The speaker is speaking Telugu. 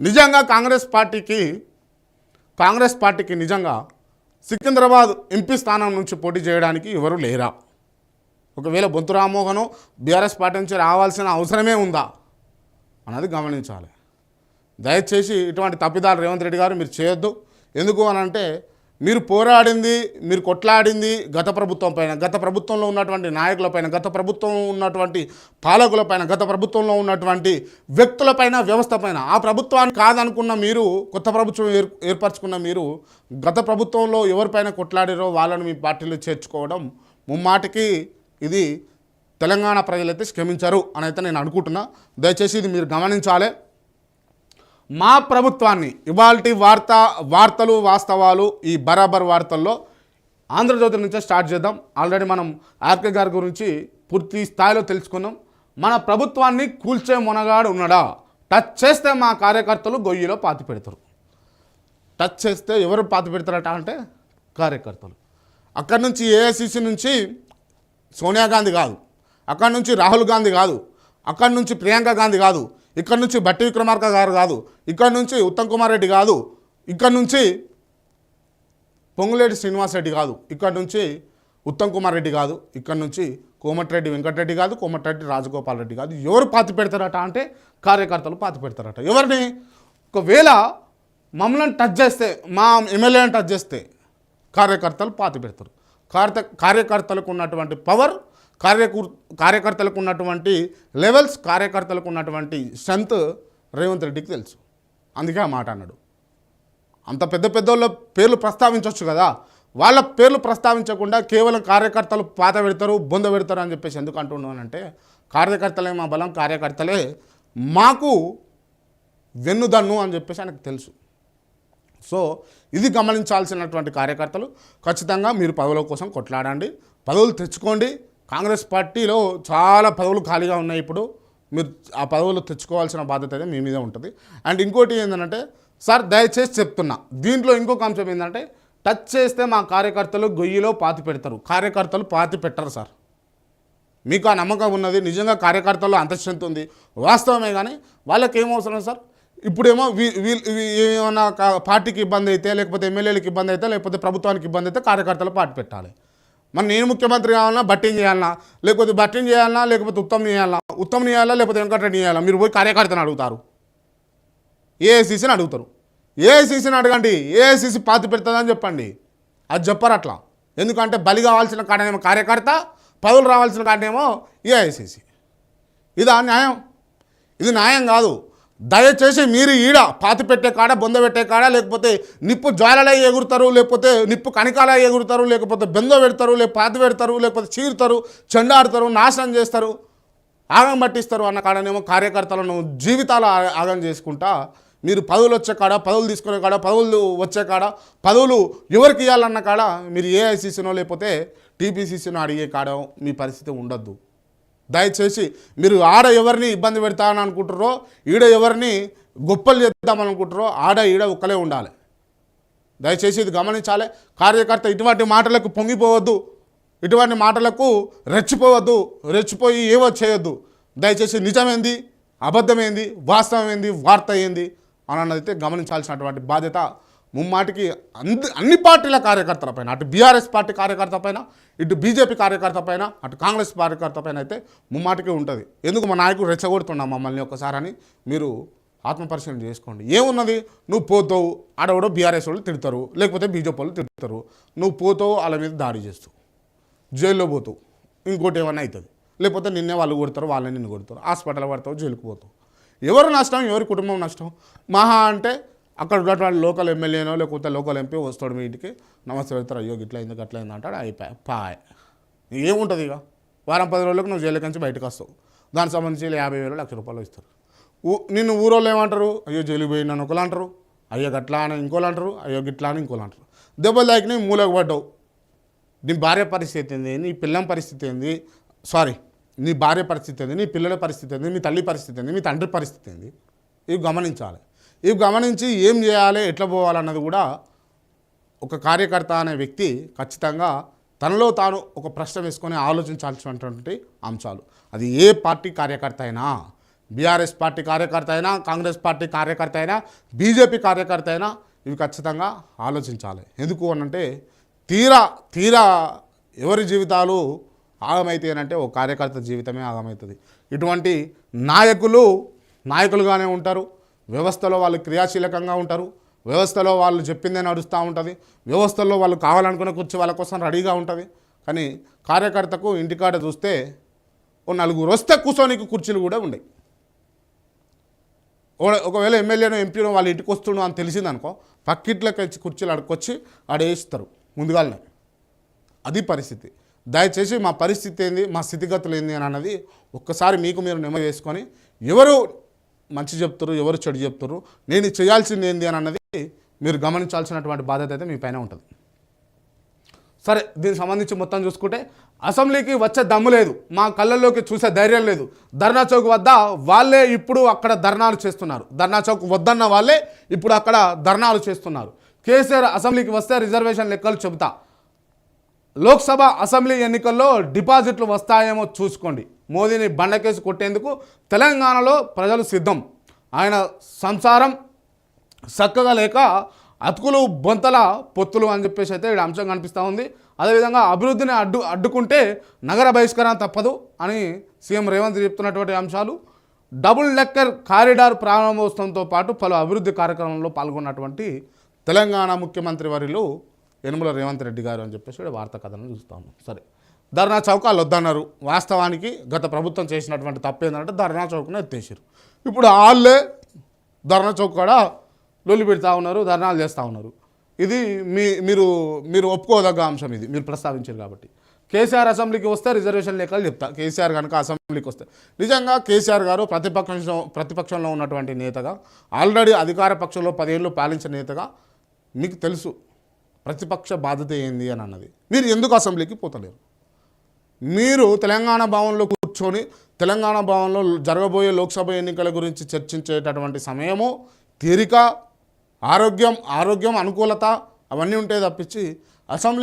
నిజంగా కాంగ్రెస్ పార్టీకి కాంగ్రెస్ పార్టీకి నిజంగా సికింద్రాబాద్ ఎంపీ స్థానం నుంచి పోటీ చేయడానికి ఎవరు లేరా? ఒకవేళ బొంతు రామ్మోహను బీఆర్ఎస్ పార్టీ నుంచి రావాల్సిన అవసరమే ఉందా? అన్నది గమనించాలి. దయచేసి ఇటువంటి తప్పిదాలు రేవంత్ రెడ్డి గారు మీరు చేయొద్దు. ఎందుకు అని అంటే మీరు పోరాడింది మీరు కొట్లాడింది గత ప్రభుత్వం పైన. గత ప్రభుత్వంలో ఉన్నటువంటి నాయకులపైన గత ప్రభుత్వం ఉన్నటువంటి పాలకులపైన గత ప్రభుత్వంలో ఉన్నటువంటి వ్యక్తులపైన వ్యవస్థ పైన. ఆ ప్రభుత్వాన్ని కాదనుకున్న మీరు కొత్త ప్రభుత్వం ఏర్ ఏర్పరచుకున్న మీరు గత ప్రభుత్వంలో ఎవరిపైన కొట్లాడారో వాళ్ళని మీ పార్టీలో చేర్చుకోవడం ముమ్మాటికి ఇది తెలంగాణ ప్రజలైతే క్షమించరు అని అయితే నేను అనుకుంటున్నా. దయచేసి ఇది మీరు గమనించాలి. మా ప్రభుత్వాన్ని ఇవాల్టి వార్త వార్తలు వాస్తవాలు ఈ బరాబర్ వార్తల్లో ఆంధ్రజ్యోతి నుంచే స్టార్ట్ చేద్దాం. ఆల్రెడీ మనం ఆర్కే గారి గురించి పూర్తి స్థాయిలో తెలుసుకున్నాం. మన ప్రభుత్వాన్ని కూల్చే మునగాడు ఉన్నాడా? టచ్ చేస్తే మా కార్యకర్తలు గొయ్యిలో పాతి పెడతారు. టచ్ చేస్తే ఎవరు పాతి పెడతారట అంటే కార్యకర్తలు. అక్కడి నుంచి ఏఐసిసి నుంచి సోనియా గాంధీ కాదు. అక్కడి నుంచి రాహుల్ గాంధీ కాదు. అక్కడి నుంచి ప్రియాంక గాంధీ కాదు. ఇక్కడ నుంచి బట్టి విక్రమార్క గారు కాదు. ఇక్కడ నుంచి ఉత్తమ్ కుమార్ రెడ్డి కాదు. ఇక్కడ నుంచి పొంగులేటి శ్రీనివాస్ రెడ్డి కాదు. ఇక్కడ నుంచి ఉత్తమ్ కుమార్ రెడ్డి కాదు. ఇక్కడ నుంచి కోమటిరెడ్డి వెంకటరెడ్డి కాదు. కోమటిరెడ్డి రాజగోపాల్ రెడ్డి కాదు. ఎవరు పాతి పెడతారట అంటే కార్యకర్తలు పాతి పెడతారట. ఎవరిని? ఒకవేళ మమ్మల్ని టచ్ చేస్తే మా ఎమ్మెల్యేని టచ్ చేస్తే కార్యకర్తలు పాతి పెడతారు. కార్య కార్యకర్తలకు ఉన్నటువంటి పవర్ కార్యకూర్ కార్యకర్తలకు ఉన్నటువంటి లెవెల్స్ కార్యకర్తలకు ఉన్నటువంటి స్ట్రెంత్ రేవంత్ రెడ్డికి తెలుసు. అందుకే ఆ మాట అన్నాడు. అంత పెద్ద పెద్దోళ్ళ పేర్లు ప్రస్తావించవచ్చు కదా. వాళ్ళ పేర్లు ప్రస్తావించకుండా కేవలం కార్యకర్తలు పాత పెడతారు బొంద పెడతారు అని చెప్పేసి ఎందుకు అంటున్నానంటే కార్యకర్తలే మా బలం కార్యకర్తలే మాకు వెన్నుదన్ను అని చెప్పేసి ఆయనకు తెలుసు. సో ఇది గమనించాల్సినటువంటి కార్యకర్తలు ఖచ్చితంగా మీరు పదవుల కోసం కొట్లాడండి పదవులు తెచ్చుకోండి కాంగ్రెస్ పార్టీలో చాలా పదవులు ఖాళీగా ఉన్నాయి ఇప్పుడు. మీరు ఆ పదవులు తెచ్చుకోవాల్సిన బాధ్యత అయితే మీ మీద ఉంటుంది. అండ్ ఇంకోటి ఏంటంటే సార్ దయచేసి చెప్తున్నా. దీంట్లో ఇంకొక అంశం ఏంటంటే టచ్ చేస్తే మా కార్యకర్తలు గొయ్యిలో పాతి పెడతారు. కార్యకర్తలు పాతి పెట్టరు సార్. మీకు ఆ నమ్మకం ఉన్నది. నిజంగా కార్యకర్తల్లో అంత స్ట్రెంత్ ఉంది. వాస్తవమే కానీ వాళ్ళకి ఏం అవసరం సార్? ఇప్పుడేమో వీ- పార్టీకి ఇబ్బంది అయితే లేకపోతే ఎమ్మెల్యేలకు ఇబ్బంది అయితే లేకపోతే ప్రభుత్వానికి ఇబ్బంది అయితే కార్యకర్తలు పార్టీ పెట్టాలి. మరి నేను ముఖ్యమంత్రి కావాలన్నా బట్టింగ్ చేయాలన్నా లేకపోతే బట్టింగ్ చేయాలన్నా లేకపోతే ఉత్తమ్ చేయాలన్నా ఉత్తమ్ చేయాలా లేకపోతే వెంకటరెడ్డి చేయాలా? మీరు పోయి కార్యకర్తను అడుగుతారు. ఏఐసీసీని అడుగుతారు. ఏఐసీసీని అడగండి. ఏఐసీసీ పాతి పెడుతుందని చెప్పండి. అది చెప్పరు అట్లా. ఎందుకంటే బలి కావాల్సిన కాడనేమో కార్యకర్త పదవులు రావాల్సిన కాడనేమో ఏఐసీసీ ఇదా న్యాయం? ఇది న్యాయం కాదు. దయచేసి మీరు ఈడ పాతి పెట్టే కాడ బొంద పెట్టే కాడ లేకపోతే నిప్పు జ్వాలలై ఎగురుతారు లేకపోతే నిప్పు కణికాల ఎగురుతారు లేకపోతే బెందో పెడతారు లేకపోతే పాతి పెడతారు లేకపోతే చీరుతారు చెండాడుతారు నాశనం చేస్తారు ఆగం పట్టిస్తారు అన్న కాడనేమో కార్యకర్తలను జీవితాలు ఆగం చేసుకుంటా మీరు పదవులు వచ్చే కాడ పదవులు తీసుకునే కాడ పదవులు వచ్చే కాడ పదవులు ఎవరికి ఇవ్వాలన్న కాడ మీరు ఏఐసీసీనో లేకపోతే టీపీసీసీనో అడిగే కాడ మీ పరిస్థితి ఉండొద్దు. దయచేసి మీరు ఆడ ఎవరిని ఇబ్బంది పెడతామని అనుకుంటారో ఈడ ఎవరిని గొప్పలు చేద్దామని అనుకుంటారో ఆడ ఈడ ఒక్కలే ఉండాలి. దయచేసి ఇది గమనించాలి. కార్యకర్త ఇటువంటి మాటలకు పొంగిపోవద్దు ఇటువంటి మాటలకు రెచ్చిపోవద్దు రెచ్చిపోయి ఏవో చేయొద్దు. దయచేసి నిజమేంది అబద్ధమేంది వాస్తవమేంది వార్త ఏంది అని అయితే గమనించాల్సినటువంటి బాధ్యత ముమ్మాటికి అంది అన్ని పార్టీల కార్యకర్తల పైన అటు బీఆర్ఎస్ పార్టీ కార్యకర్త పైన ఇటు బీజేపీ కార్యకర్త పైన అటు కాంగ్రెస్ కార్యకర్త పైన అయితే ముమ్మాటికి ఉంటుంది. ఎందుకు మా నాయకుడు రెచ్చగొడుతున్నా మమ్మల్ని ఒకసారి అని మీరు ఆత్మపరిశీలన చేసుకోండి. ఏమున్నది? నువ్వు పోతావు ఆడవడో బీఆర్ఎస్ వాళ్ళు తిడతారు లేకపోతే బీజేపీ వాళ్ళు తిడతారు. నువ్వు పోతావు వాళ్ళ మీద దాడి చేస్తావు. జైల్లో పోతావు. ఇంకోటి ఏమన్నా అవుతుంది లేకపోతే నిన్నే వాళ్ళు కొడతారు వాళ్ళని నిన్ను కొడతారు. హాస్పిటల్ పడతావు జైలుకు పోతావు. ఎవరు నష్టం? ఎవరి కుటుంబం నష్టం? మహా అంటే అక్కడ ఉన్నటువంటి లోకల్ ఎమ్మెల్యేనో లేకపోతే లోకల్ ఎంపీ వస్తాడు మీ ఇంటికి. నమస్తే వెళ్తారు అయ్యో గిట్ల అయింది అట్లా అయింది అంటాడు అయిపోయి. పాయ్. ఏముంటుంది ఇక? వారం పది రోజులకు నువ్వు జైలు నుంచి బయటకు వస్తావు. దానికి సంబంధించి యాభై వేలు లక్ష రూపాయలు ఇస్తారు. నిన్ను ఊరోళ్ళు ఏమంటారు? అయ్యో జైలు పోయి నన్ను ఒకళ్ళు అంటారు. అయ్యో గట్లా అని ఇంకోళ్ళు అంటారు. అయ్యో గిట్లా అని ఇంకోళ్ళు అంటారు. దెబ్బలు తాకిని మూలకు పడ్డావు. నీ భార్య పరిస్థితి ఏంది? నీ పిల్లం పరిస్థితి ఏంది? సారీ నీ భార్య పరిస్థితి ఏంది? నీ పిల్లల పరిస్థితి ఏంది? మీ తల్లి పరిస్థితి ఏంది? మీ తండ్రి పరిస్థితి ఏంది? ఇవి గమనించాలి. ఇవి గమనించి ఏం చేయాలి ఎట్లా పోవాలన్నది కూడా ఒక కార్యకర్త అనే వ్యక్తి ఖచ్చితంగా తనలో తాను ఒక ప్రశ్న వేసుకొని ఆలోచించాల్సినటువంటి అంశాలు. అది ఏ పార్టీ కార్యకర్త అయినా బీఆర్ఎస్ పార్టీ కార్యకర్త అయినా కాంగ్రెస్ పార్టీ కార్యకర్త అయినా బీజేపీ కార్యకర్త అయినా ఇవి ఖచ్చితంగా ఆలోచించాలి. ఎందుకు అనంటే తీరా తీరా ఎవరి జీవితాలు ఆగమైతాయి అంటే ఒక కార్యకర్త జీవితమే ఆగమవుతుంది ఇటువంటి నాయకులు నాయకులుగానే ఉంటారు. వ్యవస్థలో వాళ్ళు క్రియాశీలకంగా ఉంటారు. వ్యవస్థలో వాళ్ళు చెప్పిందే నడుస్తూ ఉంటుంది. వ్యవస్థలో వాళ్ళు కావాలనుకున్న కుర్చీ వాళ్ళ కోసం రెడీగా ఉంటుంది. కానీ కార్యకర్తకు ఇంటికాడ చూస్తే ఓ నలుగురు వస్తే కూర్చోనికి కుర్చీలు కూడా ఉన్నాయి ఒకవేళ ఎమ్మెల్యేను ఎంపీనో వాళ్ళ ఇంటికి వస్తుండో అని తెలిసిందనుకో పక్కిట్లోకి వచ్చి కుర్చీలు అడుకొచ్చి ఆడేస్తారు ముందుగానే అది పరిస్థితి. దయచేసి మా పరిస్థితి ఏంది మా స్థితిగతులు ఏంది అని అన్నది ఒక్కసారి మీకు మీరు నెమ్మ చేసుకొని ఎవరు మంచి చెప్తారు ఎవరు చెడు చెప్తారు నేను చేయాల్సింది ఏంది అని అన్నది మీరు గమనించాల్సినటువంటి బాధ్యత అయితే మీ పైన ఉంటుంది. సరే దీనికి సంబంధించి మొత్తం చూసుకుంటే అసెంబ్లీకి వచ్చే దమ్ము లేదు. మా కళ్ళల్లోకి చూసే ధైర్యం లేదు. ధర్నా చౌక్ వద్ద వాళ్ళే ఇప్పుడు అక్కడ ధర్నాలు చేస్తున్నారు. ధర్నా చౌక్ వద్దన్న వాళ్ళే ఇప్పుడు అక్కడ ధర్నాలు చేస్తున్నారు. కేసీఆర్ అసెంబ్లీకి వస్తే రిజర్వేషన్ లెక్కలు చెబుతా. లోక్సభ అసెంబ్లీ ఎన్నికల్లో డిపాజిట్లు వస్తాయేమో చూసుకోండి. మోదీని బండకేసి కొట్టేందుకు తెలంగాణలో ప్రజలు సిద్ధం. ఆయన సంసారం చక్కగా లేక అతుకులు బొంతల పొత్తులు అని చెప్పేసి అయితే ఇక్కడ అంశం కనిపిస్తూ ఉంది. అదేవిధంగా అభివృద్ధిని అడ్డు అడ్డుకుంటే నగర బహిష్కరణ తప్పదు అని సీఎం రేవంత్ చెప్తున్నటువంటి అంశాలు. డబుల్ డెక్కర్ కారిడార్ ప్రారంభోత్సవంతో పాటు పలు అభివృద్ధి కార్యక్రమంలో పాల్గొన్నటువంటి తెలంగాణ ముఖ్యమంత్రి వరిలో యనుమల రేవంత్ రెడ్డి గారు అని చెప్పేసి ఇక్కడ వార్తా కథనం చూస్తాము సరే. ధర్నా చౌకాలు వద్దన్నారు. వాస్తవానికి గత ప్రభుత్వం చేసినటువంటి తప్పు ఏంటంటే ధర్నా చౌక్ను ఎత్తేసారు ఇప్పుడు వాళ్ళే ధర్నా చౌక్ కూడా లొల్లి పెడతా ఉన్నారు ధర్నాలు చేస్తూ ఉన్నారు. ఇది మీ మీరు మీరు ఒప్పుకోదగ్గ అంశం ఇది మీరు ప్రస్తావించారు కాబట్టి. కేసీఆర్ అసెంబ్లీకి వస్తే రిజర్వేషన్ లేఖలు చెప్తా. కేసీఆర్ కనుక అసెంబ్లీకి వస్తే. నిజంగా కేసీఆర్ గారు ప్రతిపక్షంలో ప్రతిపక్షంలో ఉన్నటువంటి నేతగా ఆల్రెడీ అధికార పక్షంలో పదేళ్ళు పాలించిన నేతగా మీకు తెలుసు ప్రతిపక్ష బాధ్యత ఏంది అని అన్నది. మీరు ఎందుకు అసెంబ్లీకి పోతలేరు? మీరు తెలంగాణ భవన్లో కూర్చొని తెలంగాణ భవన్లో జరగబోయే లోక్సభ ఎన్నికల గురించి చర్చించేటటువంటి సమయము తీరిక ఆరోగ్యం ఆరోగ్యం అనుకూలత అవన్నీ ఉంటాయి తప్పించి అసెంబ్లీ